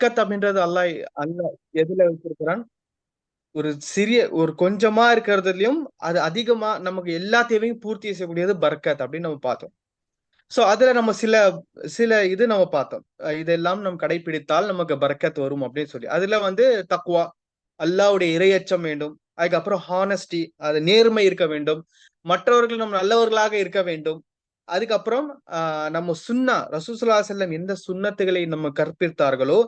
பர்க்கத் அப்படின்றது அல்லாஹ் அல்லாஹ் எதுல வச்சிருக்கிறான் ஒரு சிறிய ஒரு கொஞ்சமா இருக்கிறதுலயும் அது அதிகமா நமக்கு எல்லா தேவையும் பூர்த்தி செய்யக்கூடியது பர்க்கத் அப்படின்னு நம்ம பார்த்தோம். சோ அதுல நம்ம சில சில இது நம்ம பார்த்தோம். இதெல்லாம் நம்ம கடைபிடித்தால் நமக்கு பர்க்கத் வரும் அப்படின்னு சொல்லி. அதுல வந்து தக்குவா அல்லாஹ்வுடைய இரையச்சம் வேண்டும். அதுக்கப்புறம் ஹானஸ்டி அது நேர்மை இருக்க வேண்டும். மற்றவர்கள் நம்ம நல்லவர்களாக இருக்க வேண்டும். அதுக்கப்புறம் ஆஹ் நம்ம சுன்னா ரசூசுல்லா செல்லம் எந்த சுண்ணத்துகளை நம்ம கற்பித்தார்களோ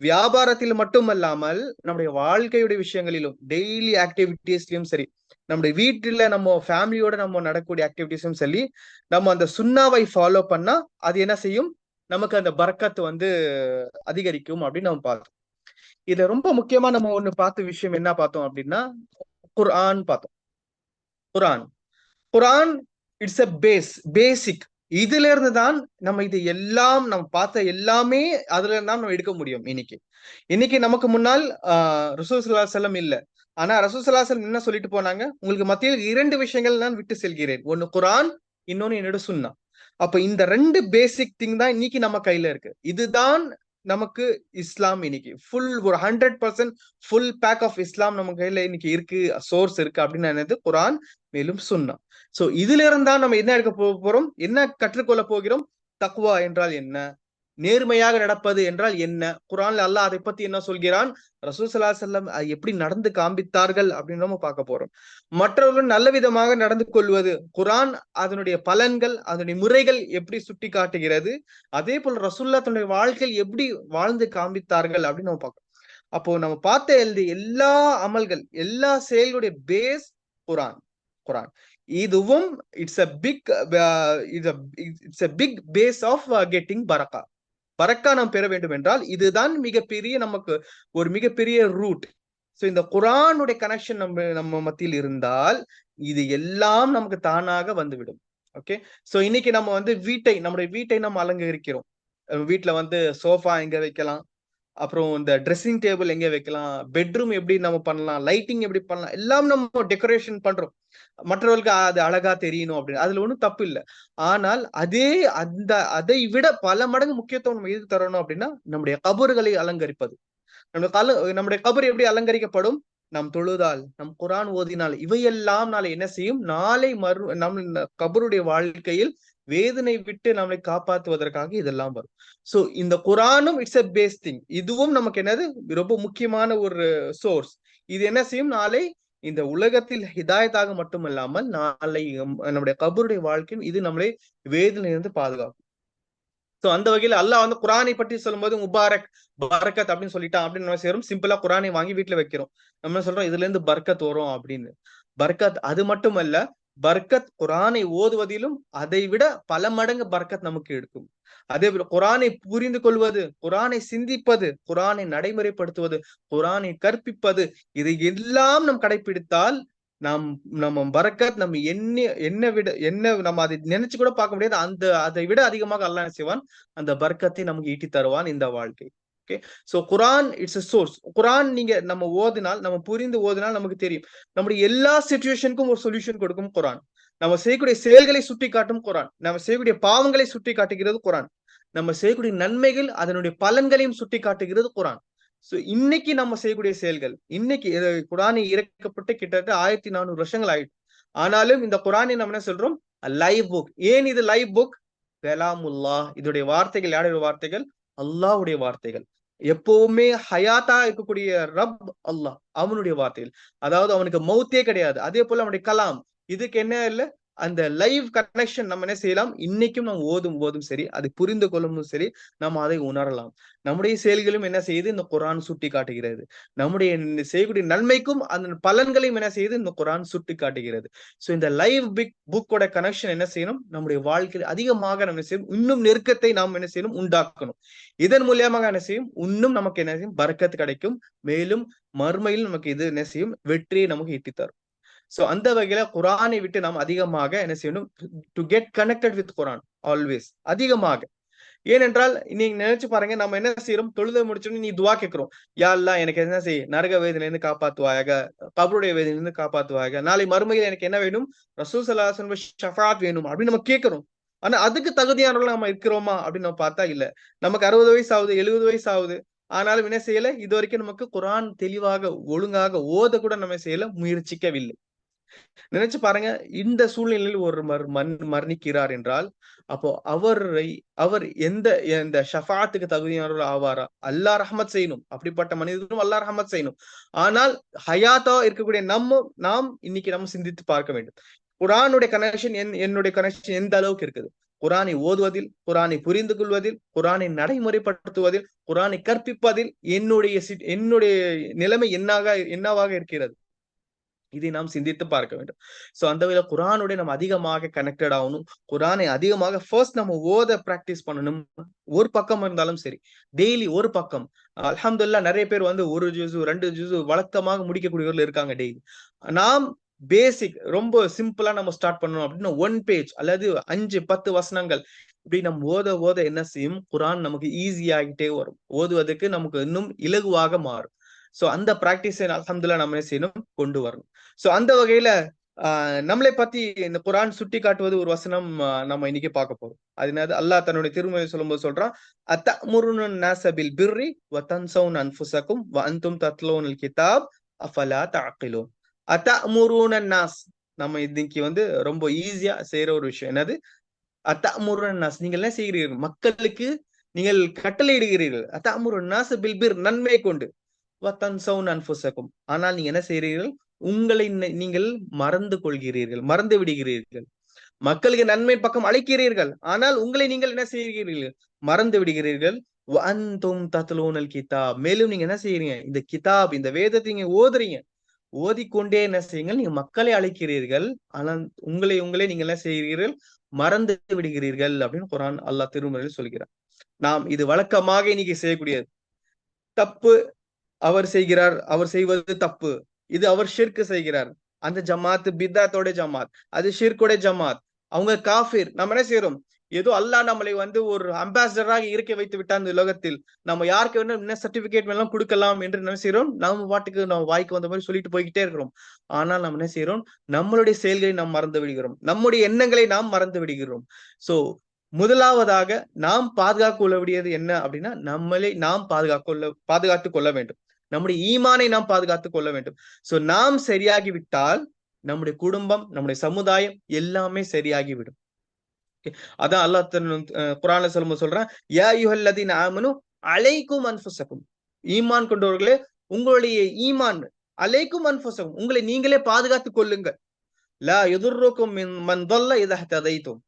வியாபாரத்தில் மட்டுமல்லாமல் நம்முடைய வாழ்க்கையுடைய விஷயங்களிலும் டெய்லி ஆக்டிவிட்டிஸ்லயும் சரி நம்முடைய வீட்டுல நம்ம ஃபேமிலியோட நம்ம நடக்கக்கூடிய ஆக்டிவிட்டிஸும் சரி நம்ம அந்த சுண்ணாவை ஃபாலோ பண்ணா அது என்ன செய்யும்? நமக்கு அந்த பறக்கத்து வந்து அதிகரிக்கும் அப்படின்னு நம்ம பார்த்தோம். இதுல ரொம்ப முக்கியமா நம்ம ஒண்ணு பார்த்த விஷயம் என்ன பார்த்தோம் அப்படின்னா குர்ஆன் பார்த்தோம். குரான் குரான் இட்ஸ் அ பேஸ் பேசிக் இதுல இருந்து தான் நம்ம இது எல்லாம் நம்ம பார்த்த எல்லாமே அதுல இருந்து தான் நம்ம எடுக்க முடியும் இன்னைக்கு. இன்னைக்கு நமக்கு முன்னால் ஆஹ் ரசூசுல்லா செல்லம் இல்ல. ஆனா ரசூசுல்லா செல்லம் என்ன சொல்லிட்டு போனாங்க? உங்களுக்கு மத்தியில் இரண்டு விஷயங்கள் நான் விட்டு செல்கிறேன். ஒன்னு குரான் இன்னொன்னு என்னோட சுன்னா. அப்ப இந்த ரெண்டு பேசிக் திங் தான் இன்னைக்கு நம்ம கையில இருக்கு. இதுதான் நமக்கு இஸ்லாம் இன்னைக்கு. ஃபுல் ஒரு hundred percent full pack of Islam நம்ம கையில இன்னைக்கு இருக்கு சோர்ஸ் இருக்கு அப்படின்னு என்னது குரான் மேலும் சுன்னா. சோ இதுல இருந்தா நம்ம என்ன எடுக்க போறோம்? என்ன கற்றுக்கொள்ள போகிறோம்? தக்வா என்றால் என்ன? நேர்மையாக நடப்பது என்றால் என்ன? குரான்ல அல்லாஹ் அதை பத்தி என்ன சொல்கிறான்? ரசூசல்லா செல்லம் எப்படி நடந்து காண்பித்தார்கள் அப்படின்னு நம்ம பார்க்க போறோம். மற்றவர்கள் நல்ல விதமாக நடந்து கொள்வது குரான் அதனுடைய பலன்கள் அதனுடைய முறைகள் எப்படி சுட்டி காட்டுகிறது அதே போல் ரசூல்லா தன்னுடைய வாழ்க்கையில் எப்படி வாழ்ந்து காண்பித்தார்கள் அப்படின்னு நம்ம பார்க்கணும் அப்போ நம்ம பார்த்த எழுதி எல்லா அமல்கள் எல்லா செயல்களுடைய பேஸ் குரான் குரான் இதுவும் it's a big it's a big base of getting Baraka பறக்கா நாம் பெற வேண்டும் என்றால் இதுதான் மிகப்பெரிய நமக்கு ஒரு மிகப்பெரிய ரூட் ஸோ இந்த குரானுடைய கனெக்ஷன் நம்ம நம்ம மத்தியில் இருந்தால் இது எல்லாம் நமக்கு தானாக வந்துவிடும். ஓகே ஸோ இன்னைக்கு நம்ம வந்து வீட்டை நம்முடைய வீட்டை நம்ம அலங்கரிக்கிறோம். வீட்டில் வந்து சோஃபா எங்க வைக்கலாம்? அப்புறம் இந்த ட்ரெஸ்ஸிங் டேபிள் எங்க வைக்கலாம்? பெட்ரூம் எப்படி நம்ம பண்ணலாம்? லைட்டிங் எப்படி பண்ணலாம்? எல்லாம் நம்ம டெக்கரேஷன் பண்றோம். மற்றவர்களுக்கு அது அழகா தெரியணும் அப்படின்னு. அதுல ஒண்ணும் தப்பு இல்லை. ஆனால் அதே அந்த அதை விட பல மடங்கு முக்கியத்துவம் நம்ம எது தரணும் அப்படின்னா நம்முடைய கபறுகளை அலங்கரிப்பது. நம்முடைய கல நம்முடைய கபர் எப்படி அலங்கரிக்கப்படும்? நம் தொழுதால் நம் குரான் ஓதினால். இவையெல்லாம் நாளை என்ன செய்யும்? நாளை மறு நம் கபருடைய வாழ்க்கையில் வேதனை விட்டு நம்மளை காப்பாற்றுவதற்காக இதெல்லாம் வரும். சோ இந்த குரானும் இட்ஸ் அ பேஸ் திங் இதுவும் நமக்கு என்னது? ரொம்ப முக்கியமான ஒரு சோர்ஸ் இது என்ன செய்யும்? நாளை இந்த உலகத்தில் ஹிதாயத்தாக மட்டுமல்லாமல் நாளை நம்முடைய கபருடைய வாழ்க்கையும் இது நம்மளை வேதனையிலிருந்து பாதுகாக்கும். சோ அந்த வகையில அல்லாஹ் வந்து குரானை பற்றி சொல்லும்போது முபாரக் பரக்கத் அப்படின்னு சொல்லிட்டான் அப்படின்னு நம்ம செய்யறோம் சிம்பிளா குரானை வாங்கி வீட்டுல வைக்கிறோம். நம்ம சொல்றோம்? இதுல இருந்து பர்க்கத் வரும் அப்படின்னு. பர்க்கத் அது மட்டுமல்ல பர்க்கத் குரானை ஓதுவதிலும் அதை விட பல மடங்கு பர்க்கத் நமக்கு எடுக்கும். அதே போல குரானை புரிந்து கொள்வது குரானை சிந்திப்பது குரானை நடைமுறைப்படுத்துவது குரானை கற்பிப்பது இதை எல்லாம் நம் கடைபிடித்தால் நாம் நம்ம பரக்கத் நம்ம என்ன என்ன விட என்ன நம்ம அதை நினைச்சு கூட பார்க்க முடியாது. அந்த அதை விட அதிகமாக அல்லாஹ் செய்வான்? அந்த பர்க்கத்தை நமக்கு ஈட்டி தருவான் இந்த வாழ்க்கை. Okay so Quran it's a source Quran நீங்க நம்ம ஓதினால் நம்ம புரிந்து ஓதினால் நமக்கு தெரியும். நம்முடைய எல்லா சுச்சுவேஷனுக்கும் ஒரு சொல்யூஷன் கொடுக்கும் குரான் நம்ம செய்யக்கூடிய செயல்களை சுட்டி காட்டும் குரான் நம்ம செய்யக்கூடிய பாவங்களை சுட்டி காட்டுகிறது குரான் நம்ம செய்யக்கூடிய நன்மைகள் அதனுடைய பலன்களையும் சுட்டி காட்டுகிறது குரான் ஸோ இன்னைக்கு நம்ம செய்யக்கூடிய செயல்கள் இன்னைக்கு குரானை இறக்கப்பட்டு கிட்டத்தட்ட ஆயிரத்தி நானூறு வருஷங்கள் ஆயிடுச்சு ஆனாலும் இந்த குரானை நம்ம என்ன சொல்றோம்? லைவ் புக் ஏன் இது லைவ் புக் கலாமுல்லா இதோடைய வார்த்தைகள் யாருடைய வார்த்தைகள்? அல்லாவுடைய வார்த்தைகள். எப்பவுமே ஹயாத்தா இருக்கக்கூடிய ரப் அல்லாஹ் அவனுடைய வார்த்தையில் அதாவது அவனுக்கு மௌத்தே கிடையாது. அதே போல அவனுடைய கலாம். இதுக்கு என்ன இல்ல? அந்த லைவ் கனெக்ஷன் நம்ம என்ன செய்யலாம்? இன்னைக்கும் நம்ம ஓதும் போதும் சரி அதை புரிந்து கொள்ளும் சரி நம்ம அதை உணரலாம். நம்முடைய செயல்களும் என்ன செய்யுது? இந்த குரான் சுட்டி காட்டுகிறது. நம்முடைய செய்யக்கூடிய நன்மைக்கும் அந்த பலன்களையும் என்ன செய்யுது? இந்த குரான் சுட்டி காட்டுகிறது. ஸோ இந்த லைவ் பிக் புக்கோட கனெக்ஷன் என்ன செய்யணும்? நம்முடைய வாழ்க்கையில் அதிகமாக நம்ம என்ன செய்யணும்? இன்னும் நெருக்கத்தை நாம் என்ன செய்யணும்? உண்டாக்கணும். இதன் மூலியமாக என்ன செய்யும்? இன்னும் நமக்கு என்ன செய்யும்? பறக்கத்து கிடைக்கும். மேலும் மறுமையில் நமக்கு இது என்ன செய்யும்? வெற்றியை நமக்கு ஈட்டி தரும் சோ அந்த வகையில குரானை விட்டு நாம் அதிகமாக என்ன செய்யணும்? To get connected with Quran always அதிகமாக. ஏனென்றால் நீங்க நினைச்சு பாருங்க நம்ம என்ன செய்யறோம் தொழுத முடிச்சோன்னு நீ துவா கேட்கிறோம். யா எனக்கு என்ன செய்? நரக வேதனையில இருந்து காப்பாத்துவாயாக கபருடைய வேதனையில இருந்து காப்பாத்துவாயாக. நாளை மறுமையில் எனக்கு என்ன வேணும்? ரசூல் சலாசன் ஷஃபாத் வேணும் அப்படின்னு நம்ம கேட்கிறோம். ஆனா அதுக்கு தகுதியானவர்கள் நம்ம இருக்கிறோமா அப்படின்னு நம்ம பார்த்தா இல்ல. நமக்கு அறுபது வயசு ஆகுது எழுபது வயசு ஆகுது ஆனாலும் என்ன செய்யல? இது வரைக்கும் நமக்கு குரான் தெளிவாக ஒழுங்காக ஓத கூட நம்ம செய்யல முயற்சிக்கவில்லை. நினைச்சு பாருங்க இந்த சூழ்நிலையில் ஒரு மர் மண் மரணிக்கிறார் என்றால் அப்போ அவரை அவர் எந்த இந்த ஷஃபாத்துக்கு தகுதியானவர் ஆவாரா? அல்லாஹ் ரஹமத் செய்யணும். அப்படிப்பட்ட மனிதனும் அல்லாஹ் ரஹமத் செய்யணும். ஆனால் ஹயாத்தா இருக்கக்கூடிய நம்ம நாம் இன்னைக்கு நம்ம சிந்தித்து பார்க்க வேண்டும். குரானுடைய கனெக்ஷன் என் என்னுடைய கனெக்ஷன் எந்த அளவுக்கு இருக்குது? குரானை ஓதுவதில் குரானை புரிந்து கொள்வதில் குரானை நடைமுறைப்படுத்துவதில் குரானை கற்பிப்பதில் என்னுடைய என்னுடைய நிலைமை என்னாக என்னவாக இருக்கிறது? இதை நாம் சிந்தித்து பார்க்க வேண்டும். சோ அந்த வகையில குரானுடைய நம்ம அதிகமாக கனெக்டட் ஆகணும். குரானை அதிகமாக ஃபர்ஸ்ட் நம்ம ஓத ப்ராக்டிஸ் பண்ணணும். ஒரு பக்கம் இருந்தாலும் சரி. டெய்லி ஒரு பக்கம். அலமதுல்லா நிறைய பேர் வந்து ஒரு ஜூஸு ரெண்டு ஜூஸு வழக்கமாக முடிக்கக்கூடியவர்கள் இருக்காங்க டெய்லி நாம் பேசிக் ரொம்ப சிம்பிளா நம்ம ஸ்டார்ட் பண்ணணும் அப்படின்னா ஒன் பேஜ் அல்லது அஞ்சு பத்து வசனங்கள். இப்படி நம்ம ஓத ஓத என்ன செய்யும்? குரான் நமக்கு ஈஸி ஆகிட்டே வரும். ஓதுவதற்கு நமக்கு இன்னும் இலகுவாக மாறும். சோ அந்த பிராக்டிஸை அலமதுல்லா நம்ம செய்யணும்? கொண்டு வரணும். சோ அந்த வகையில நம்மளை பத்தி இந்த குரான் சுட்டி காட்டுவது ஒரு வசனம் நம்ம இன்னைக்கு பார்க்க போறோம். அது என்னது? அல்லாஹ் தன்னுடைய திருமொழி சொல்லும்போது சொல்றான் அத்த முருனன் நாசபில் பிர்ரி வத்தன்சவுன் அன்புசக்கும் வந்தும் தத்லோன் கிதாப் அஃபலா தாக்கிலோ அத்த முருனன் நாஸ் நம்ம இன்னைக்கு வந்து ரொம்ப ஈஸியா செய்யற ஒரு விஷயம். என்னது? அத்த முருனன் நாஸ் நீங்க என்ன செய்கிறீர்கள்? மக்களுக்கு நீங்கள் கட்டளையிடுகிறீர்கள். அத்த முருன் நாஸ் பில் பிர் நன்மை கொண்டு. வத்தன்சவுன் அன்புசக்கும் ஆனால் நீங்க என்ன செய்கிறீர்கள்? உங்களை நீங்கள் மறந்து கொள்கிறீர்கள் மறந்து விடுகிறீர்கள். மக்களுக்கு நன்மை பக்கம் அழைக்கிறீர்கள் ஆனால் உங்களை நீங்கள் என்ன செய்கிறீர்கள்? மறந்து விடுகிறீர்கள். தத்லோனல் கிதாப். மேலும் நீங்க என்ன செய்யறீங்க இந்த கிதாப் இந்த வேதத்தை நீங்க ஓதுறீங்க. ஓதிக்கொண்டே என்ன செய்யுங்கள்? நீங்க மக்களை அழைக்கிறீர்கள். ஆனால் உங்களை உங்களை நீங்க என்ன செய்கிறீர்கள்? மறந்து விடுகிறீர்கள் அப்படின்னு குரான் அல்லாஹ் திருமுறையில் சொல்கிறார். நாம் இது வழக்கமாக இன்னைக்கு செய்யக்கூடியது. தப்பு அவர் செய்கிறார் அவர் செய்வது தப்பு. இது அவர் ஷிர்க்கு செய்கிறார். அந்த ஜமாத் பித்தாத்தோட ஜமாத் அது ஷிர்கோட ஜமாத். அவங்க காஃபிர் நம்ம என்ன செய்யறோம் ஏதோ அல்லாஹ் நம்மளை வந்து ஒரு அம்பாசிடராக இருக்க வைத்து விட்டா இந்த உலகத்தில். நம்ம யாருக்கு வேணும் என்ன சர்டிபிகேட் வேணாலும் கொடுக்கலாம் என்று என்ன செய்யறோம் நம்ம பாட்டுக்கு நம்ம வாய்க்கு வந்த மாதிரி சொல்லிட்டு போய்கிட்டே இருக்கிறோம். ஆனால் நம்ம என்ன செய்யறோம் நம்மளுடைய செயல்களை நாம் மறந்து விடுகிறோம். நம்முடைய எண்ணங்களை நாம் மறந்து விடுகிறோம். சோ முதலாவதாக நாம் பாதுகாக்க கொள்ள வேண்டியது என்ன அப்படின்னா நம்மளை நாம் பாதுகாக்க பாதுகாத்துக் பாதுகாத்து கொள்ள வேண்டும். நம்முடைய ஈமானை நாம் பாதுகாத்துக் கொள்ள வேண்டும். சோ நாம் சரியாகி விட்டால் நம்முடைய குடும்பம் நம்முடைய சமுதாயம் எல்லாமே சரியாகிவிடும். அதான் அல்லாஹ் குரான சொல்லும் சொல்றான் யா யுஹல்லதீன் ஆமனு அலைக்கும் அன்புசக்கும் ஈமான் கொண்டவர்களே உங்களுடைய ஈமான் அலைக்கும் அன்புசக்கும் உங்களை நீங்களே பாதுகாத்துக் கொள்ளுங்கள். லா எதிர்ரோக்கும் மந்தல்ல இதஹதைத்தும்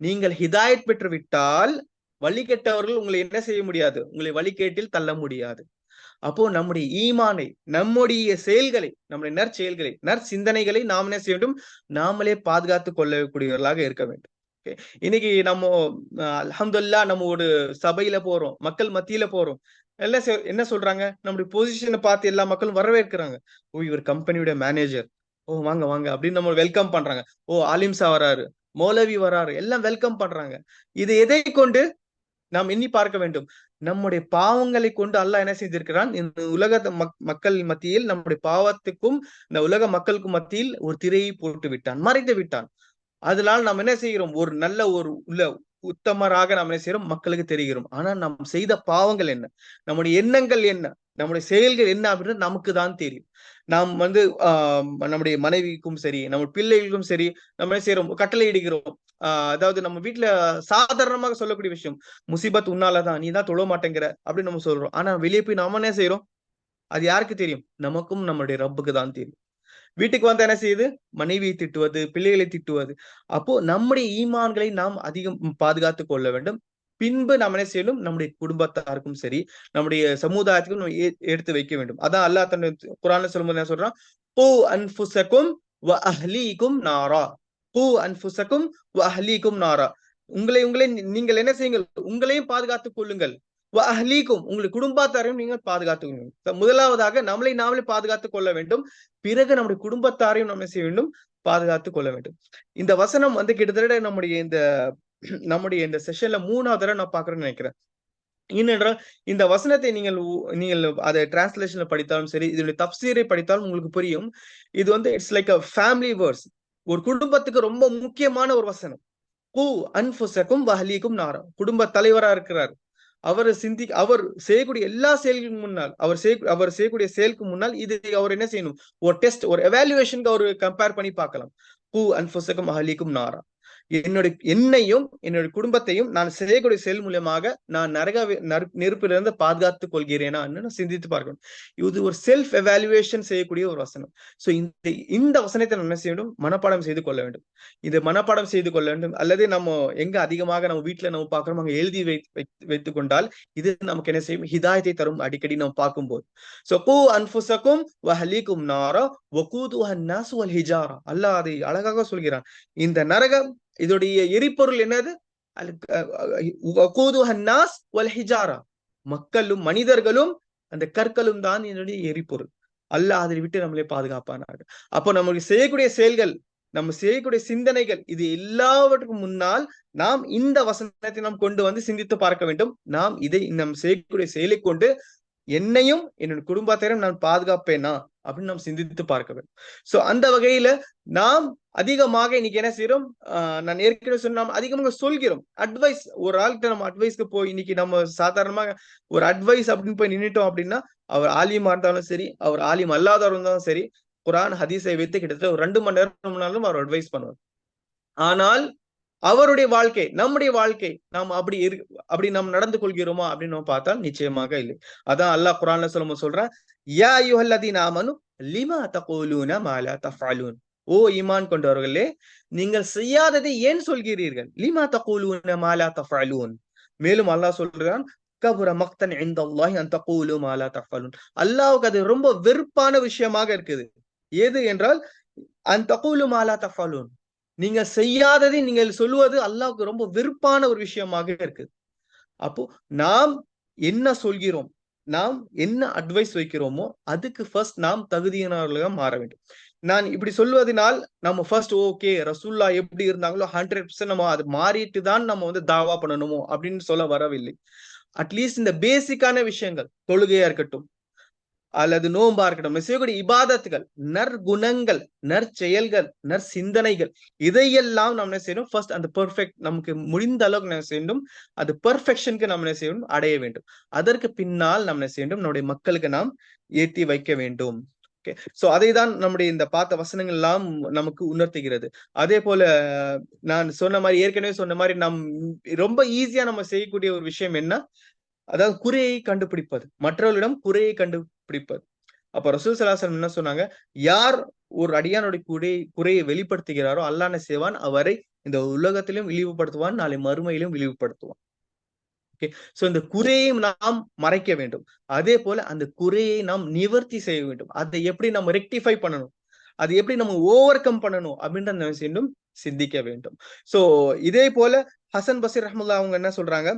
நீங்கள் ஹிதாயத் பெற்று விட்டால் வழி கெட்டவர்கள் உங்களை என்ன செய்ய முடியாது? உங்களை வழிகேட்டில் தள்ள முடியாது. அப்போ நம்முடைய ஈமானை நம்முடைய செயல்களை நம்முடைய நற்செயல்களை நற்சிந்தனைகளை நாம் என்ன செய்ய வேண்டும்? நாமளே பாதுகாத்து கொள்ளக்கூடியவர்களாக இருக்க வேண்டும். இன்னைக்கு நம்ம அலமதுல்லா நம்ம ஒரு சபையில போறோம் மக்கள் மத்தியில போறோம். என்ன என்ன சொல்றாங்க? நம்முடைய பொசிஷனை பார்த்து எல்லா மக்களும் வரவேற்கிறாங்க. ஓ இவர் கம்பெனியோட மேனேஜர் ஓ வாங்க வாங்க அப்படின்னு நம்ம வெல்கம் பண்றாங்க. ஓ அலிம்சா வராரு மௌலவி வராரு எல்லாம் வெல்கம் பண்றாங்க. இது எதை கொண்டு? நாம் எண்ணி பார்க்க வேண்டும். நம்முடைய பாவங்களை கொண்டு அல்லாஹ் என்ன செய்திருக்கிறான்? இந்த உலக மக்கள் மத்தியில் நம்முடைய பாவத்துக்கும் இந்த உலக மக்களுக்கும் மத்தியில் ஒரு திரையை போட்டு விட்டான் மறைத்து விட்டான். அதனால் நாம் என்ன செய்கிறோம்? ஒரு நல்ல ஒரு உள்ள உத்தமராக நாம் என்ன செய்யறோம் மக்களுக்கு தெரிகிறோம். ஆனா நாம் செய்த பாவங்கள் என்ன? நம்முடைய எண்ணங்கள் என்ன? நம்முடைய செயல்கள் என்ன அப்படின்னு நமக்கு தான் தெரியும். நாம் வந்து ஆஹ் நம்முடைய மனைவிக்கும் சரி நம்ம பிள்ளைகளுக்கும் சரி நம்ம என்ன செய்யறோம் கட்டளை இடுகிறோம். அதாவது நம்ம வீட்டுல சாதாரணமாக சொல்லக்கூடிய விஷயம் முசிபத் உன்னாலதான் நீ தான் தொழ மாட்டேங்கிற அப்படின்னு நம்ம சொல்றோம். ஆனா வெளியே போய் நாம என்ன செய்யறோம் அது யாருக்கு தெரியும்? நமக்கும் நம்மளுடைய ரப்புக்கு தான் தெரியும். வீட்டுக்கு வந்தா என்ன செய்யுது? மனைவியை திட்டுவது பிள்ளைகளை திட்டுவது. அப்போ நம்முடைய ஈமான்களை நாம் அதிகம் பாதுகாத்து கொள்ள வேண்டும். பின்பு நம்ம என்ன செய்யணும்? நம்முடைய குடும்பத்தாருக்கும் சரி நம்முடைய சமுதாயத்துக்கும் நம்ம எடுத்து வைக்க வேண்டும். அதான் அல்லாஹ் தன்னுடைய குரான்ல சொல்லும்போது என்ன சொல்றான்? பூ அன்புசக்கும் நாரா பூ அன்புசக்கும் வ அஹ்லீக்கும் நாரா. உங்களை உங்களை நீங்கள் என்ன செய்யுங்கள்? உங்களையும் பாதுகாத்துக் கொள்ளுங்கள். வ அஹ்லீக்கும் உங்களுடைய குடும்பத்தாரையும் நீங்கள் பாதுகாத்துக் முதலாவதாக நம்மளை நாமளே பாதுகாத்துக் கொள்ள வேண்டும். பிறகு நம்முடைய குடும்பத்தாரையும் நம்ம செய்ய வேண்டும்? பாதுகாத்துக் கொள்ள வேண்டும். இந்த வசனம் வந்து கிட்டத்தட்ட நம்முடைய இந்த நம்முடைய இந்த செஷன்ல மூணாவது தடவை நான் பாக்குறேன்னு நினைக்கிறேன். ஏனென்றால் இந்த வசனத்தை நீங்கள் நீங்கள் அதை டிரான்ஸ்லேஷன்ல படித்தாலும் சரி இதனுடைய தப்சீரை படித்தாலும் உங்களுக்கு புரியும். இது வந்து it's like a family where's ஒரு குடும்பத்துக்கு ரொம்ப முக்கியமான ஒரு வசனம். கு அன்புசக்கும் வஹலிக்கும் நாரம் குடும்ப தலைவரா இருக்கிறார். அவர் சிந்தி அவர் செய்யக்கூடிய எல்லா செயல்களுக்கு முன்னால் அவர் செய் அவர் செய்யக்கூடிய செயலுக்கு முன்னால் இது அவர் என்ன செய்யணும்? ஒரு டெஸ்ட் ஒரு எவாலுவேஷனுக்கு அவர் கம்பேர் பண்ணி பார்க்கலாம். கு அன்புசக்கும் அஹலிக்கும் நாரா. என்னுடைய என்னையும் என்னுடைய குடும்பத்தையும் நான் செய்யக்கூடிய செயல் மூலியமாக நான் நரக நெருப்பிலிருந்து பாதுகாத்துக் கொள்கிறேனா சிந்தித்து பார்க்கணும். இது ஒரு செல்ஃப் எவாலுவேஷன் செய்யக்கூடிய ஒரு வசனம். சோ இந்த இந்த வசனத்தை நம்ம என்ன செய்யணும் மனப்பாடம் செய்து கொள்ள வேண்டும். இது மனப்பாடம் செய்து கொள்ள வேண்டும். அல்லது நம்ம எங்க அதிகமாக நம்ம வீட்டுல நம்ம பார்க்கிறோம் அங்க எழுதி வை வைத்துக் கொண்டால் இது நமக்கு என்ன செய்யும்? ஹிதாயத்தை தரும் அடிக்கடி நம்ம பார்க்கும்போது. சோ கூ அன்புசக்கும் வஹலிக்கும் நாரா வகூது நாசு ஹிஜாரா. அல்லாஹ் அதை அழகாக சொல்கிறான். இந்த நரகம் இதோடைய எரிபொருள் என்னது? ஹிஜாரா. மக்களும் மனிதர்களும் அந்த கற்களும் தான் என்னுடைய எரிபொருள். அல்லாஹ் அதை விட்டு நம்மளே பாதுகாப்பானார்கள் அப்போ நம்மளுக்கு செய்யக்கூடிய செயல்கள் நம்ம செய்யக்கூடிய சிந்தனைகள் இது எல்லாவற்றுக்கும் முன்னால் நாம் இந்த வசனத்தை நாம் கொண்டு வந்து சிந்தித்து பார்க்க வேண்டும். நாம் இதை நம் செய்யக்கூடிய செயலை கொண்டு என்னையும் என்னுடைய குடும்பத்தையும் நான் பாதுகாப்பேனா? அப்படின்னு நாம் சிந்தித்து பார்க்க வேண்டும். சோ அந்த வகையில நாம் அதிகமாக இன்னைக்கு என்ன செய்யறோம் நான் ஏற்கனவே சொன்ன அதிகமாக சொல்கிறோம். அட்வைஸ் ஒரு ஆள்கிட்ட நம்ம அட்வைஸ்க்கு போய் இன்னைக்கு நம்ம சாதாரணமாக ஒரு அட்வைஸ் அப்படின்னு போய் நின்றுட்டோம் அப்படின்னா அவர் ஆலியமா இருந்தாலும் சரி அவர் ஆலியம் அல்லாதவர் இருந்தாலும் சரி குரான் ஹதீஸை வைத்து கிட்டத்தட்ட ஒரு ரெண்டு மணி நேரம் அவர் அட்வைஸ் பண்ணுவார். ஆனால் அவருடைய வாழ்க்கை நம்முடைய வாழ்க்கை நாம் அப்படி இரு அப்படி நாம் நடந்து கொள்கிறோமா அப்படின்னு நம்ம பார்த்தால் நிச்சயமாக இல்லை. அதான் அல்லாஹ் குரான்ல சொல்லும் சொல்றேன் யா யுஹல்லதி நாமனு லிமா தகோலூன மாலா தஃபாலூன் ஓ ஈமான் கொண்டவர்களே நீங்கள் செய்யாததை ஏன் சொல்கிறீர்கள்? லிமா தகோலூன மாலா தஃபாலூன் மேலும் அல்லாஹ் சொல்றான் கபுர மக்தன் இந்த அல்லாஹி அந்த கூலு மாலா தஃபாலூன் அல்லாவுக்கு அது ரொம்ப வெறுப்பான விஷயமாக இருக்குது. எது என்றால் அந்த கூலு மாலா தஃபாலூன் நீங்க செய்யாததை நீங்கள் சொல்லுவது அல்லாவுக்கு ரொம்ப வெறுப்பான ஒரு விஷயமாக இருக்கு அப்போ நாம் என்ன சொல்கிறோம்? நாம் என்ன அட்வைஸ் வைக்கிறோமோ அதுக்கு ஃபர்ஸ்ட் நாம் தகுதியினர்களாக மாற வேண்டும். நான் இப்படி சொல்வதனால் நம்ம ஃபர்ஸ்ட் ஓகே ரசூல்லா எப்படி இருந்தாங்களோ ஹண்ட்ரட் பர்சன்ட் நம்ம அது மாறிட்டு தான் நம்ம வந்து தாவா பண்ணணுமோ அப்படின்னு சொல்ல வரவில்லை. அட்லீஸ்ட் இந்த பேசிக்கான விஷயங்கள் தொழுகையா இருக்கட்டும் அல்லது நோம்பா இருக்கட்டும் செய்யக்கூடிய இபாதத்துகள் நற்குணங்கள் நற்செயல்கள் நற்சிந்தனைகள் இதையெல்லாம் நம்ம என்ன செய்யணும்? ஃபர்ஸ்ட் அந்த பெர்ஃபெக்ட் நமக்கு முடிந்த அளவுக்கு நம்ம செய்யணும்? அது பெர்ஃபெக்ஷனுக்கு நம்ம என்ன செய்யணும்? அடைய வேண்டும். அதற்கு பின்னால் நம்ம என்ன செய்யணும்? நம்முடைய மக்களுக்கு நாம் ஏற்றி வைக்க வேண்டும். ஓகே சோ அதை தான் நம்முடைய இந்த பார்த்த வசனங்கள் எல்லாம் நமக்கு உணர்த்துகிறது. அதே போல நான் சொன்ன மாதிரி ஏற்கனவே சொன்ன மாதிரி நம் ரொம்ப ஈஸியா நம்ம செய்யக்கூடிய ஒரு விஷயம் என்ன? அதாவது குறையை கண்டுபிடிப்பது. மற்றவர்களிடம் குறையை கண்டு பிடிப்பது. அப்ப ரசூல் சலாசலம் என்ன சொன்னாங்க? யார் ஒரு அடியானுடைய குறை குறையை வெளிப்படுத்துகிறாரோ அல்லான செய்வான்? அவரை இந்த உலகத்திலும் இழிவுபடுத்துவான் நாளை மறுமையிலும் இழிவுபடுத்துவான். ஓகே சோ இந்த குறையை நாம் மறைக்க வேண்டும். அதே போல அந்த குறையை நாம் நிவர்த்தி செய்ய வேண்டும். அதை எப்படி நம்ம ரெக்டிஃபை பண்ணணும்? அது எப்படி நம்ம ஓவர் கம் பண்ணணும்? அப்படின்ற சிந்திக்க வேண்டும். சோ இதே போல ஹசன் பசீர் ரஹமுல்லா அவங்க என்ன சொல்றாங்க?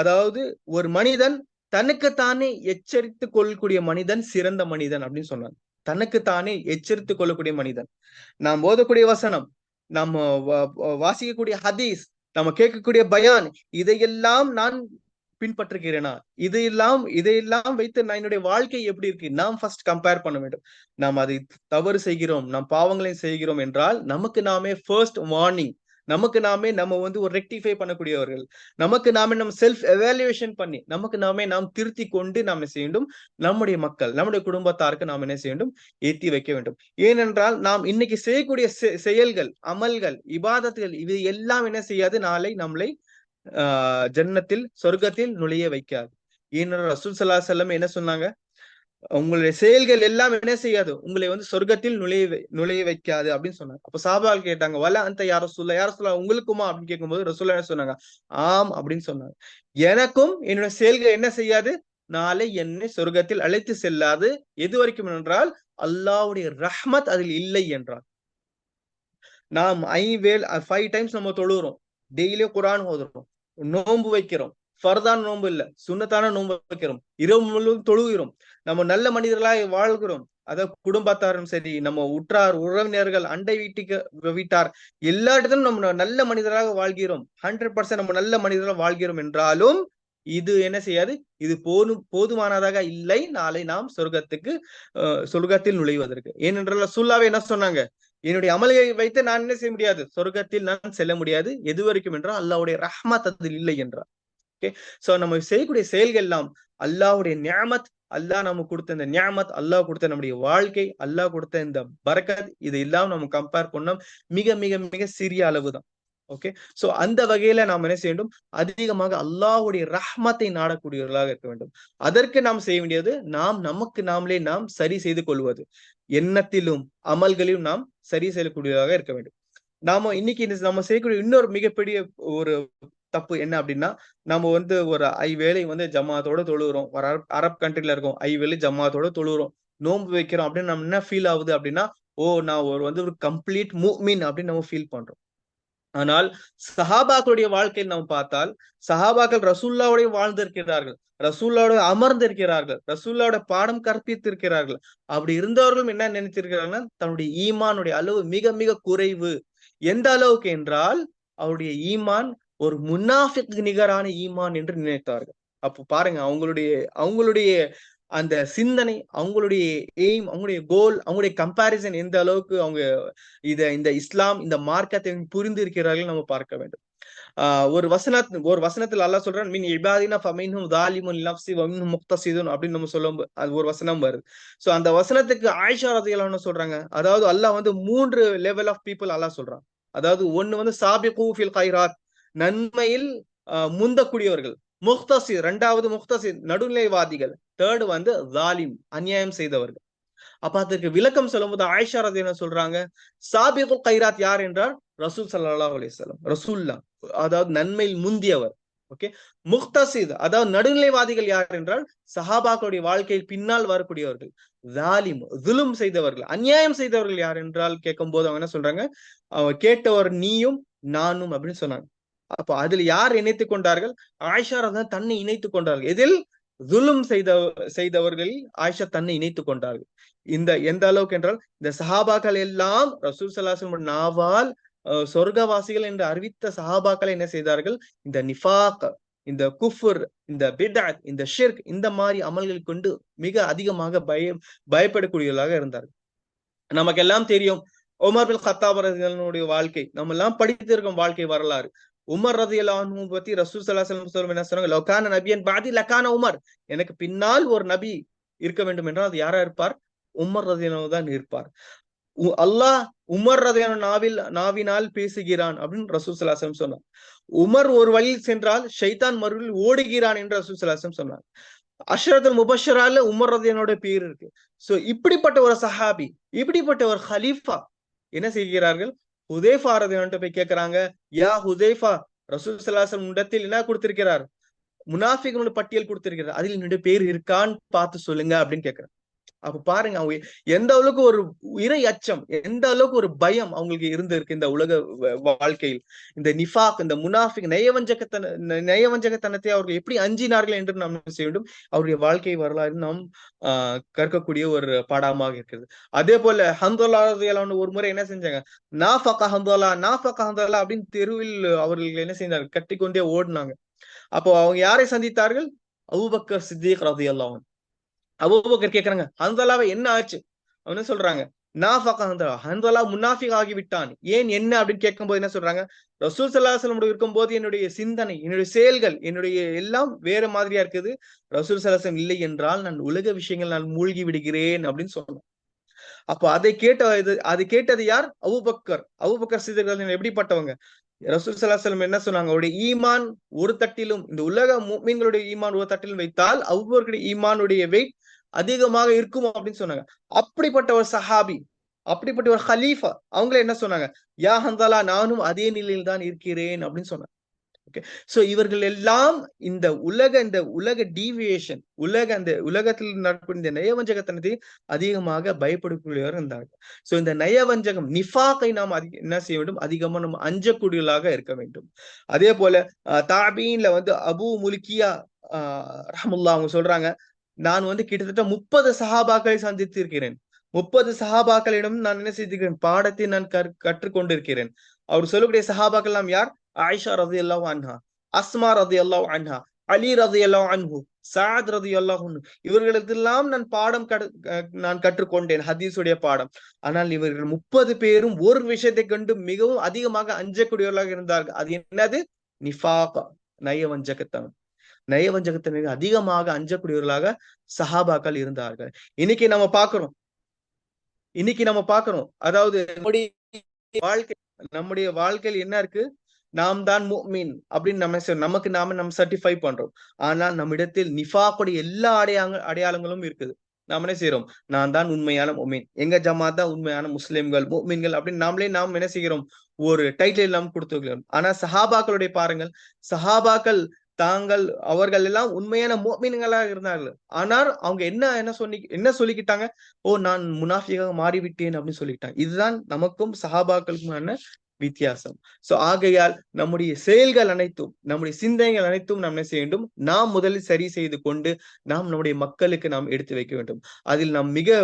அதாவது ஒரு மனிதன் தனக்குத்தானே எச்சரித்து கொள்ளக்கூடிய மனிதன் சிறந்த மனிதன் அப்படின்னு சொன்னாங்க. தனக்குத்தானே எச்சரித்து கொள்ளக்கூடிய மனிதன். நாம் ஓதக்கூடிய வசனம் நம்ம வாசிக்கக்கூடிய ஹதீஸ் நம்ம கேட்கக்கூடிய பயான் இதையெல்லாம் நான் பின்பற்றுகிறேனா? இதையெல்லாம் இதையெல்லாம் வைத்து நான் என்னுடைய வாழ்க்கை எப்படி இருக்கு? நாம் ஃபர்ஸ்ட் கம்பேர் பண்ண வேண்டும். நாம் அதை தவறு செய்கிறோம் நாம் பாவங்களையும் செய்கிறோம் என்றால் நமக்கு நாமே ஃபர்ஸ்ட் வார்னிங் நமக்கு நாமே நம்ம வந்து ஒரு ரெக்டிஃபை பண்ணக்கூடியவர்கள். நமக்கு நாமே நம்ம செல்ஃப் எவாலுவேஷன் பண்ணி நமக்கு நாமே நாம் திருத்தி கொண்டு நாம் என்ன செய்ய வேண்டும்? நம்முடைய மக்கள் நம்முடைய குடும்பத்தாருக்கு நாம் என்ன செய்ய வேண்டும்? ஏற்றி வைக்க வேண்டும். ஏனென்றால் நாம் இன்னைக்கு செய்யக்கூடிய செயல்கள் அமல்கள் இபாதத்துகள் இது எல்லாம் என்ன செய்யாது? நாளை நம்மளை ஆஹ் ஜன்னத்தில் சொர்க்கத்தில் நுழைய வைக்காது. ஏனென்றால் ரசூல் சல்லா செல்லம் என்ன சொன்னாங்க? உங்களுடைய செயல்கள் எல்லாம் என்ன செய்யாது? உங்களை வந்து சொர்க்கத்தில் நுழைய நுழைய வைக்காது அப்படின்னு சொன்னாங்க. அப்ப சாபால் கேட்டாங்க வல அந்த யார சொல்ல யார சொல்ல உங்களுக்குமா? அப்படின்னு கேட்கும்போது ரசூல்லா என்ன சொன்னாங்க? ஆம் அப்படின்னு சொன்னாங்க. எனக்கும் என்னோட செயல்கள் என்ன செய்யாது? நாளை என்னை சொர்க்கத்தில் அழைத்து செல்லாது. எது வரைக்கும் என்றால் அல்லாவுடைய ரஹ்மத் அதில் இல்லை என்றார். நாம் ஐவேல் ஃபைவ் டைம்ஸ் நம்ம தொழுகிறோம். டெய்லியும் குரான் ஓதுறோம். நோன்பு வைக்கிறோம். ஃபர்தான நோன்பு இல்ல. சுண்ணத்தான நோன்பு வைக்கிறோம். இரவு முழுவதும் தொழுகிறோம். நம்ம நல்ல மனிதர்களாக வாழ்கிறோம். அதாவது குடும்பத்தாரும் சரி நம்ம உற்றார் உறவினர்கள் அண்டை வீட்டுக்கு வீட்டார் எல்லா இடத்திலும் நம்ம நல்ல மனிதராக வாழ்கிறோம். ஹண்ட்ரட் பர்சன்ட் நம்ம நல்ல மனிதராக வாழ்கிறோம் என்றாலும் இது என்ன செய்யாது? இது போதும் போதுமானதாக இல்லை. நாளை நாம் சொர்க்கத்துக்கு சொர்க்கத்தில் நுழைவதற்கு. ஏனென்றால் சுல்லாவே என்ன சொன்னாங்க? என்னுடைய அமலை வைத்து நான் என்ன செய்ய முடியாது? சொர்க்கத்தில் நான் செல்ல முடியாது. எது வரைக்கும் என்றால் அல்லாவுடைய ரஹ்மத் அதில் இல்லை என்றார். ஓகே சோ நம்ம செய்யக்கூடிய செயல்கள் எல்லாம் அல்லாஹ்வுடைய நியாமத் அல்லாஹ் நமக்கு கொடுத்த இந்த நியாமத் அல்லாஹ் கொடுத்த நம்முடைய வாழ்க்கை அல்லாஹ் கொடுத்த இந்த பரக்கத் இது எல்லாம் நம்ம கம்பேர் பண்ணோம். மிக மிக மிக சிறிய அளவு தான் ஓகே சோ அந்த வகையில நாம் என்ன செய்ய வேண்டும்? அதிகமாக அல்லாஹுடைய ரஹ்மத்தை நாடக்கூடியவர்களாக இருக்க வேண்டும். அதற்கு நாம் செய்ய வேண்டியது நாம் நமக்கு நாமளே நாம் சரி செய்து கொள்வது. எண்ணத்திலும் அமல்களிலும் நாம் சரி செய்யக்கூடியதாக இருக்க வேண்டும். நாம இன்னைக்கு நம்ம செய்யக்கூடிய இன்னொரு மிகப்பெரிய ஒரு தப்பு என்ன அப்படின்னா நம்ம வந்து ஒரு ஐ வேலை வந்து ஜமாத்தோட தொழுகிறோம் ஒரு அரப் அரப் கண்ட்ரில இருக்கோம். ஐ வேலை ஜமாத்தோட தொழுகிறோம் நோன்பு வைக்கிறோம் அப்படின்னு நம்ம என்ன ஃபீல் ஆகுது அப்படின்னா ஓ நான் ஒரு வந்து ஒரு கம்ப்ளீட் மூமின் அப்படின்னு நம்ம ஃபீல் பண்றோம். ஆனால் சஹாபாக்களுடைய வாழ்க்கையில் நாம் பார்த்தால் சஹாபாக்கள் ரசூல்லாவுடைய வாழ்ந்திருக்கிறார்கள். ரசூல்லாவோட அமர்ந்திருக்கிறார்கள். ரசூல்லாவோட பாடம் கற்பித்திருக்கிறார்கள். அப்படி இருந்தவர்களும் என்ன நினைத்திருக்கிறாங்கன்னா தன்னுடைய ஈமானுடைய அளவு மிக மிக குறைவு. எந்த அளவுக்கு என்றால் அவருடைய ஈமான் ஒரு முன்னாஃபிக்கு நிகரான ஈமான் என்று நினைத்தார்கள். அப்போ பாருங்க அவங்களுடைய அவங்களுடைய அந்த சிந்தனை அவங்களுடைய எய்ம் அவங்களுடைய கோல் அவங்களுடைய கம்பாரிசன் எந்த அளவுக்கு அவங்க இத இந்த இஸ்லாம் இந்த மார்க்கத்தை புரிந்து இருக்கிறார்கள் நம்ம பார்க்க வேண்டும். ஆஹ் ஒரு வசனத் ஒரு வசனத்துல அல்லா சொல்றான் மீன் இபாதினா ஃபமைன்ஹும் தாலிமுன் லப்சி வமின்ஹும் முக்தசிதுன் அப்படின்னு நம்ம சொல்லும் அது ஒரு வசனம் வருது. சோ அந்த வசனத்துக்கு ஆயிஷா ரதியல்லாஹு சொல்றாங்க அதாவது அல்லாஹ் வந்து மூன்று லெவல் ஆஃப் பீப்புள் அல்லாஹ் சொல்றான். அதாவது ஒண்ணு வந்து சாபி கூஃபில் கைராத் நன்மையில் முந்தக்கூடியவர்கள். முக்தசி ரெண்டாவது முக்தசி நடுநிலைவாதிகள். தேர்டு வந்து ஜாலிம் அநியாயம் செய்தவர்கள். அப்ப அதற்கு விளக்கம் சொல்லும்போது ஆயிஷா ரதி என்ன சொல்றாங்க சாபிகுல் கைராத் யார் என்றால்? ரசூல் சல்லா அலிஸ்லாம் ரசூல்லா அதாவது நன்மையில் முந்தியவர். ஓகே? முக்தசித் அதாவது நடுநிலைவாதிகள் யார் என்றால் சஹாபாக்களுடைய வாழ்க்கையில் பின்னால் வரக்கூடியவர்கள். ஜாலிம் துலும் செய்தவர்கள். அநியாயம் செய்தவர்கள் யார் என்றால் கேட்கும் போது அவங்க என்ன சொல்றாங்க? அவங்க கேட்டவர் நீயும் நானும் அப்படின்னு சொன்னாங்க. அப்போ அதில் யார் இணைத்துக் கொண்டார்கள்? ஆயிஷா தான் தன்னை இணைத்துக் கொண்டார்கள். எதில் துலும் செய்த செய்தவர்களில் ஆயிஷா தன்னை இணைத்துக் கொண்டார்கள். இந்த எந்த அளவுக்கு என்றால் இந்த சஹாபாக்கள் எல்லாம் ரசூல் சலாசன் நாவால் சொர்க்கவாசிகள் என்று அறிவித்த சஹாபாக்களை என்ன செய்தார்கள்? இந்த நிஃபாக் இந்த குஃபுர் இந்த பிடாத் இந்த ஷிர்க் இந்த மாதிரி அமல்கள் கொண்டு மிக அதிகமாக பய பயப்படக்கூடியவர்களாக இருந்தார்கள். நமக்கு எல்லாம் தெரியும் உமர் பில் கத்தாபரனுடைய வாழ்க்கை நம்ம எல்லாம் படித்திருக்கும் வாழ்க்கை வரலாறு. உமர் ரதி அல்லாஹு பத்தி ரசூல் சலாஹம் சொல்லும் என்ன சொன்னாங்க? லொக்கான நபியன் பாதி லக்கான உமர். எனக்கு பின்னால் ஒரு நபி இருக்க வேண்டும் என்றால் அது யாரா இருப்பார்? உமர் ரதியனோ தான் இருப்பார். அல்லாஹ் உமர் ரதையான நாவில் நாவினால் பேசுகிறான் அப்படின்னு ரசூல் சலாசம் சொன்னார். உமர் ஒரு வழியில் சென்றால் ஷைதான் மறுவில் ஓடுகிறான் என்று ரசூல் சலாசம் சொன்னார். அஷ்ரத்துல் முபஷரால உமர் ரதையனோட பேர் இருக்கு. சோ இப்படிப்பட்ட ஒரு சஹாபி இப்படிப்பட்ட ஒரு ஹலீஃபா என்ன செய்கிறார்கள்? ஹுதேஃபா ரதியன்ட்டு போய் கேட்கிறாங்க யா ஹுதேஃபா ரசூல் சலாசன் இடத்தில் என்ன கொடுத்திருக்கிறார்? முனாஃபிகளோட பட்டியல் கொடுத்திருக்கிறார். அதில் என்னுடைய பேர் இருக்கான்னு பார்த்து சொல்லுங்க அப்படின்னு கேட்கிறார் அப்ப பாருங்க அவங்க எந்த அளவுக்கு ஒரு இறை அச்சம் எந்த அளவுக்கு ஒரு பயம் அவங்களுக்கு இருந்திருக்கு இந்த உலக வாழ்க்கையில். இந்த நிஃபாக் இந்த முனாஃபிக் நயவஞ்சகத்தன நயவஞ்சகத்தனத்தை அவர்கள் எப்படி அஞ்சினார்கள் என்று நாம் செய்ய வேண்டும். அவருடைய வாழ்க்கை வரலாறு நாம் ஆஹ் கற்கக்கூடிய ஒரு பாடமாக இருக்கிறது. அதே போல ஹந்தோலா ஒரு முறை என்ன செஞ்சாங்க? நாஃபக்கா ஹந்தோலா நாஃபக்கா ஹந்தோலா அப்படின்னு தெருவில் அவர்கள் என்ன செய்தார்கள்? கட்டிக்கொண்டே ஓடினாங்க. அப்போ அவங்க யாரை சந்தித்தார்கள்? அவுபக்கர் சித்திக் ரதி அல்லாவன் அபூபக்கர் கேக்குறாங்க ஹந்தலாவை என்ன ஆச்சு? அப்படின்னு சொல்றாங்க. நாஃபகா ஹந்தலா ஹந்தலா முன்னாஃபிக் ஆகிவிட்டான். ஏன் என்ன அப்படின்னு கேட்கும்போது என்ன சொல்றாங்க? ரசூல் சல்லாஹலம் இருக்கும் போது என்னுடைய சிந்தனை என்னுடைய செயல்கள் என்னுடைய எல்லாம் வேற மாதிரியா இருக்குது. ரசூல் சலாசம் இல்லை என்றால் நான் உலக விஷயங்கள் நான் மூழ்கி விடுகிறேன் அப்படின்னு சொன்னேன். அப்போ அதை கேட்ட இது அது கேட்டது யார்? அவுபக்கர் அவுபக்கர் சிதர்கள் எப்படிப்பட்டவங்க? ரசூல் சலாஹலம் என்ன சொன்னாங்க? அவருடைய ஈமான் ஒரு தட்டிலும் இந்த உலக மீன்களுடைய ஈமான் ஒரு தட்டிலும் வைத்தால் அவ்வொருடைய ஈமானுடைய வெயிட் அதிகமாக இருக்கும் அப்படின்னு சொன்னாங்க. அப்படிப்பட்ட ஒரு சஹாபி அப்படிப்பட்ட ஒரு ஹலீஃபா அவங்கள என்ன சொன்னாங்க? யா ஹந்தாலா நானும் அதே நிலையில் தான் இருக்கிறேன் அப்படின்னு சொன்னாங்க. ஓகே சோ இவர்கள் எல்லாம் இந்த உலக இந்த உலக டீவியேஷன் உலக அந்த உலகத்தில் நடக்கூடிய இந்த நயவஞ்சகத்தனத்தை அதிகமாக பயப்படக்கூடியவர் இருந்தார்கள். சோ இந்த நயவஞ்சகம் நிஃபாக்கை நாம் என்ன செய்ய வேண்டும்? அதிகமா நம்ம அஞ்சக்கூடியவர்களாக இருக்க வேண்டும். அதே போல தாபீன்ல வந்து அபு முலிக்கியா ஆஹ் ரஹமுல்லா அவங்க சொல்றாங்க நான் வந்து கிட்டத்தட்ட முப்பது சஹாபாக்களை சந்தித்திருக்கிறேன். முப்பது சஹாபாக்களிடம் நான் என்ன செய்திருக்கிறேன்? பாடத்தை நான் கற்றுக்கொண்டிருக்கிறேன். அவர் சொல்லக்கூடிய சஹாபாக்கள் எல்லாம் யார்? ஆயிஷா ரதி அல்லாஹ் அன்ஹா அஸ்மா ரதி அல்லாஹ் அன்ஹா அலி ரதி அல்லாஹ் அன்ஹு சாத் ரதி அல்லாஹ் இவர்களுக்கெல்லாம் நான் பாடம் நான் கற்றுக்கொண்டேன் ஹதீஸுடைய பாடம். ஆனால் இவர்கள் முப்பது பேரும் ஒரு விஷயத்தை கண்டு மிகவும் அதிகமாக அஞ்சக்கூடியவர்களாக இருந்தார்கள். அது என்னது? நிஃபாகா நயவஞ்சகத்தனம். நயவஞ்சகத்தினருக்கு அதிகமாக அஞ்சக்கூடியவர்களாக சஹாபாக்கள் இருந்தார்கள். இன்னைக்கு நம்ம பாக்குறோம் இன்னைக்கு நம்ம பாக்குறோம் அதாவது வாழ்க்கை நம்முடைய வாழ்க்கையில் என்ன இருக்கு? நாம் தான் மீன் அப்படின்னு நம்ம நமக்கு நாம நம்ம சர்டிஃபை பண்றோம். ஆனால் நம்மிடத்தில் நிஃபாக்குடைய எல்லா அடையாங்க அடையாளங்களும் இருக்குது. நாம என்ன செய்யறோம் நான் தான் உண்மையான முஃமின் எங்க ஜமாத் தான் உண்மையான முஸ்லிம்கள் முஃமின்கள் அப்படின்னு நாமளே நாம் என்ன செய்கிறோம்? ஒரு டைட்டில் நாம் கொடுத்துக்கிறோம் ஆனா சஹாபாக்களுடைய பாருங்கள். சஹாபாக்கள் தாங்கள் அவர்கள் எல்லாம் உண்மையான முஃமின்களாக இருந்தார்கள். ஆனால் அவங்க என்ன என்ன சொல்லி என்ன சொல்லிக்கிட்டாங்க? ஓ நான் முனாஃபியாக மாறிவிட்டேன் அப்படின்னு சொல்லிக்கிட்டாங்க. இதுதான் நமக்கும் சஹாபாக்களுக்குமான வித்தியாசம். சோ ஆகையால் நம்முடைய செயல்கள் அனைத்தும் நம்முடைய சிந்தனைகள் அனைத்தும் நாம் என்ன செய்ய வேண்டும்? நாம் முதலில் சரி செய்து கொண்டு நாம் நம்முடைய மக்களுக்கு நாம் எடுத்து வைக்க வேண்டும். அதில் நாம் மிக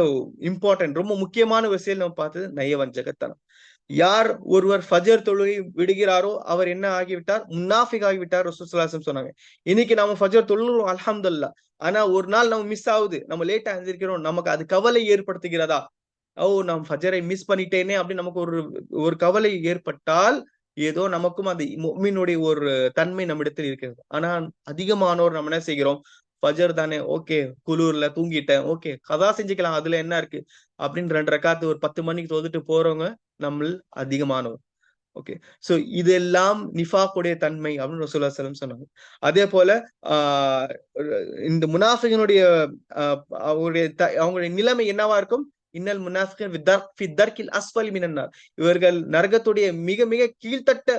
இம்பார்ட்டன்ட் ரொம்ப முக்கியமான ஒரு செயல் நம்ம பார்த்தது நயவஞ்சகத்தனம். யார் ஒருவர் ஃபஜர் தொழுகை விடுகிறாரோ அவர் என்ன ஆகிவிட்டார்? முன்னாஃபிக் ஆகிவிட்டார் ரசூலுல்லாஹி சொன்னாங்க. இன்னைக்கு நம்ம ஃபஜர் தொழுகிறோம் அலமதுல்லா ஆனா ஒரு நாள் நம்ம மிஸ் ஆகுது. நம்ம லேட்டா எழுந்திருக்கிறோம். நமக்கு அது கவலை ஏற்படுத்துகிறதா? ஓ நாம் ஃபஜரை மிஸ் பண்ணிட்டேனே அப்படின்னு நமக்கு ஒரு ஒரு கவலை ஏற்பட்டால் ஏதோ நமக்கும் அந்த மீனுடைய ஒரு தன்மை நம்மிடத்தில் இருக்கிறது. ஆனா அதிகமானோர் நம்ம என்ன செய்கிறோம்? ஃபஜர் தானே ஓகே குளூர்ல தூங்கிட்டேன் ஓகே கதா செஞ்சுக்கலாம் அதுல என்ன இருக்கு? அப்படின்னு ரெண்டு ரக்காத்து ஒரு பத்து மணிக்கு தொழுதுட்டு போறவங்க நம்ம அதிகமானவர். ஓகே சோ இதெல்லாம் நிஃபாக்குடைய தன்மை அப்படின்னு ரசூல்லா ஸல்லல்லாஹு சொன்னாங்க. அதே போல ஆஹ் இந்த முனாஃபிகனுடைய ஆஹ் அவருடைய அவங்களுடைய நிலைமை என்னவா இருக்கும்? இன்னல் முனாஃபிகன் ஃபித்தர்கில் அஸ்ஃபலி மினன்னார் இவர்கள் நரகத்துடைய மிக மிக கீழ்த்தட்ட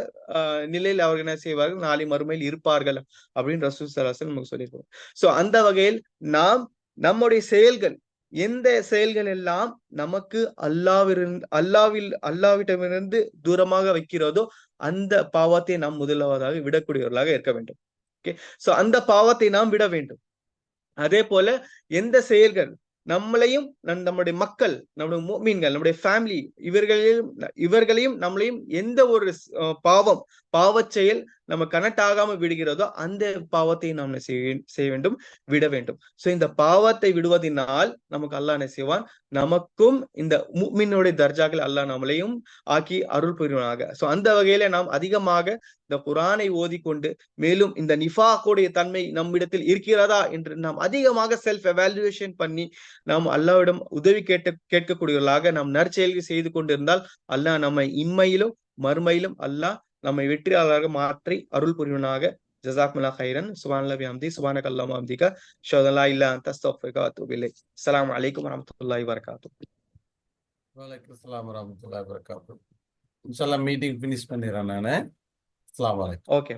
நிலையில் அவர்கள் என்ன செய்வார்கள்? நாளை மறுமையில் இருப்பார்கள் அப்படின்னு ரசூல் சலாசல் நமக்கு சொல்லியிருக்கோம் சோ அந்த வகையில் நாம் நம்முடைய செயல்கள் எந்த செயல்கள் எல்லாம் நமக்கு அல்லாவிலிருந்து அல்லாவில் அல்லாவிடமிருந்து தூரமாக வைக்கிறதோ அந்த பாவத்தை நாம் முதலாவதாக விடக்கூடியவர்களாக இருக்க வேண்டும். ஓகே? சோ அந்த பாவத்தை நாம் விட வேண்டும். அதே போல எந்த செயல்கள் நம்மளையும் நம்முடைய மக்கள் நம்முடைய மீன்கள் நம்முடைய ஃபேமிலி இவர்களையும் இவர்களையும் நம்மளையும் எந்த ஒரு அஹ், பாவம் பாவச் செயல் நம்ம கனெக்ட் ஆகாம விடுகிறதோ அந்த பாவத்தை நாம் செய்ய வேண்டும்? விட வேண்டும். சோ இந்த பாவத்தை விடுவதனால் நமக்கு அல்லாஹ் என்ன செய்வான்? நமக்கும் இந்த மின்னுடைய தர்ஜாக்கள் அல்லாஹ் நம்மளையும் ஆக்கி அருள் புரிவனாக. சோ அந்த வகையில நாம் அதிகமாக இந்த குரானை ஓதிக்கொண்டு மேலும் இந்த நிஃபாக்குடைய தன்மை நம்மிடத்தில் இருக்கிறதா என்று நாம் அதிகமாக செல்ஃப் எவாலுவேஷன் பண்ணி நாம் அல்லாவிடம் உதவி கேட்ட கேட்கக்கூடியவர்களாக நாம் நற்செயல்கள் செய்து கொண்டிருந்தால் அல்லாஹ் நம்மை இம்மையிலும் மறுமையிலும் அல்லாஹ் நம்மை வெற்றியாளராக மாற்றி அருள் புரிவனாக. ஜசாக்முல்லா ஹைரன் சுபான் லபி அம்தி சுபானக் அல்லாம அம்திகா ஷோதலா இல்லா அந்த அஸ்தக்ஃபிருக வ அத்தூபு இலைக். அஸ்ஸலாமு அலைக்கும் வரஹ்மத்துல்லாஹி வபரகாத்துஹு. வலைக்கம் அஸ்ஸலாம் வரமத்துல்லாஹி வபரகாத்துஹு. இன்ஷால்லா மீட்டிங் ஃபினிஷ் பண்ணிடுறேன் நான். அஸ்ஸலாமு அலைக்கும். ஓகே